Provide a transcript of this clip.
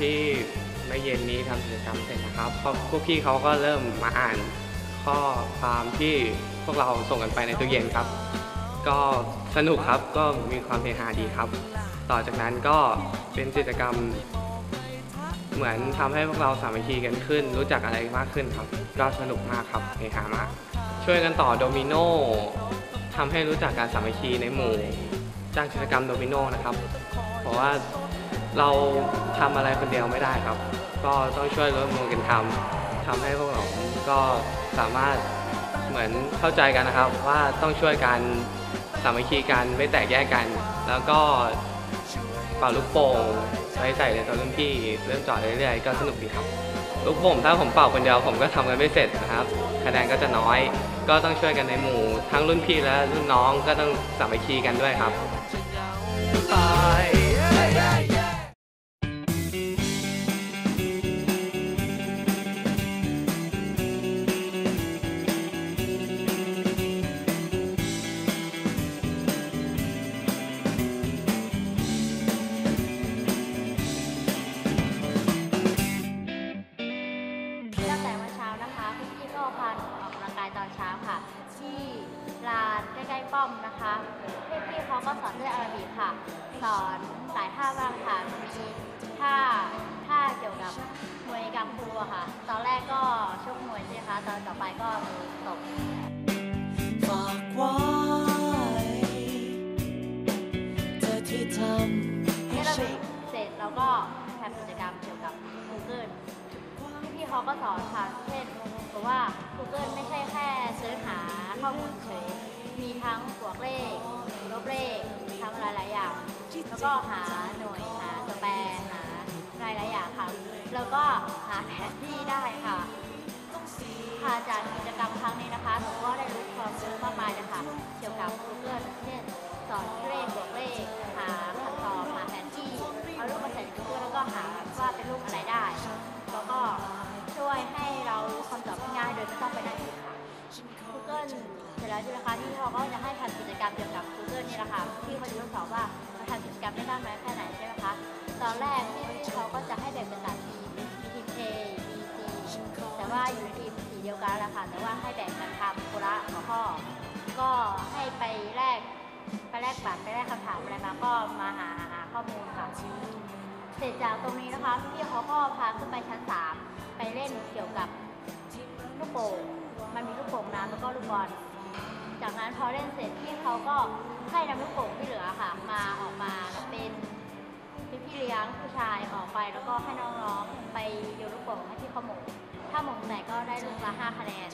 ที่เมื่อเย็นนี้ทำกิจกรรมเสร็จนะครับพวกพวกพี่เขาก็เริ่มมาอ่านข้อความที่พวกเราส่งกันไปในตู้เย็นครับ ก็สนุกครับก็มีความเฮฮาดีครับ ต่อจากนั้นก็เป็นกิจกรรม เหมือนทำให้พวกเราสามัคคีกันขึ้น รู้จักอะไรมากขึ้นครับ ก็สนุกมากครับเฮฮามาก ช่วยกันต่อโดมิโนทำให้รู้จักการสามัคคีในหมู่จ้างกิจกรรมโดมิโนนะครับ เพราะว่า เราทำอะไรคนเดียวไม่ได้ครับ ก็ต้องช่วยร่วมมือกันทำทำให้พวกเราก็สามารถเหมือนเข้าใจกันนะครับ ว่าต้องช่วยกันสามัคคีกันไม่แตกแยกกัน แล้วก็เป่าลูกโป่งไปใส่ในตัวรุ่นพี่เริ่มจอดเรื่อยๆก็สนุกดีครับลูกโป่งถ้าผมเป่าคนเดียวผมก็ทำกันไม่เสร็จนะครับ คะแนนก็จะน้อย ก็ต้องช่วยกันในหมู่ ทั้งรุ่นพี่และรุ่นน้องก็ต้องสามัคคีกันด้วยครับ ลานใกล้ๆป้อมนะคะพี่พี่เขาก็สอนด้วยอาราบิกค่ะ สอนหลายท่าบ้างค่ะมีท่าท่าเกี่ยวกับมวยกังฟูค่ะ ตอนแรกก็ชกมวยใช่ไหมคะตอนต่อไปก็มือตบฝากไว้เธอที่ทำให้เอราฉับิน กเสร็จเราก็ทำกิจกรรมเกี่ยวกับ Google พี่ๆเขาก็สอนค่ะ เช่นบอกว่า Google ไม่ใช่แค่เสิร์ชหา ข้อมูลเฉย มีทั้งบวกเลขลบเลขทำหลายๆอย่าง แล้วก็หาหน่วยหาตัวแปรหาหลายๆอย่างค่ะ แล้วก็หาแผนที่ได้ค่ะค่ะจาก แล้วใช่ไหมคะที่เขาก็จะให้ทำกิจกรรมเกี่ยวกับ Google นี่แหละค่ะที่เขาจะทดสอบว่าเราทำกิจกรรมได้มากน้อยแค่ไหนใช่ไหมคะตอนแรกที่เขาก็จะให้แบ่งเป็นสามทีมมีทีม A B C แต่ว่าอยู่ในทีมสีเดียวกันแหละค่ะแต่ว่าให้แบ่งกันทำคนละหัวข้อ ก็ให้ไปแลกไปแลกบัตรไปแลกคำถามอะไรมาก็มาหาหาข้อมูลค่ะเสร็จจากตรงนี้นะคะพี่เขาก็พาขึ้นไปชั้น 3 ไปเล่นเกี่ยวกับลูกโป่งมันมีลูกโป่งน้ำแล้วก็ลูกบอล จากนั้นพอเล่นเสร็จพี่เขาก็ให้นำลูกโป่งที่เหลือค่ะ มาออกมาเป็นพี่พี่เลี้ยงผู้ชายออกไปแล้วก็ให้น้องๆไปโยนลูกโป่งให้พี่ขโมงถ้าหมงไหนก็ได้ลูกละ5คะแนน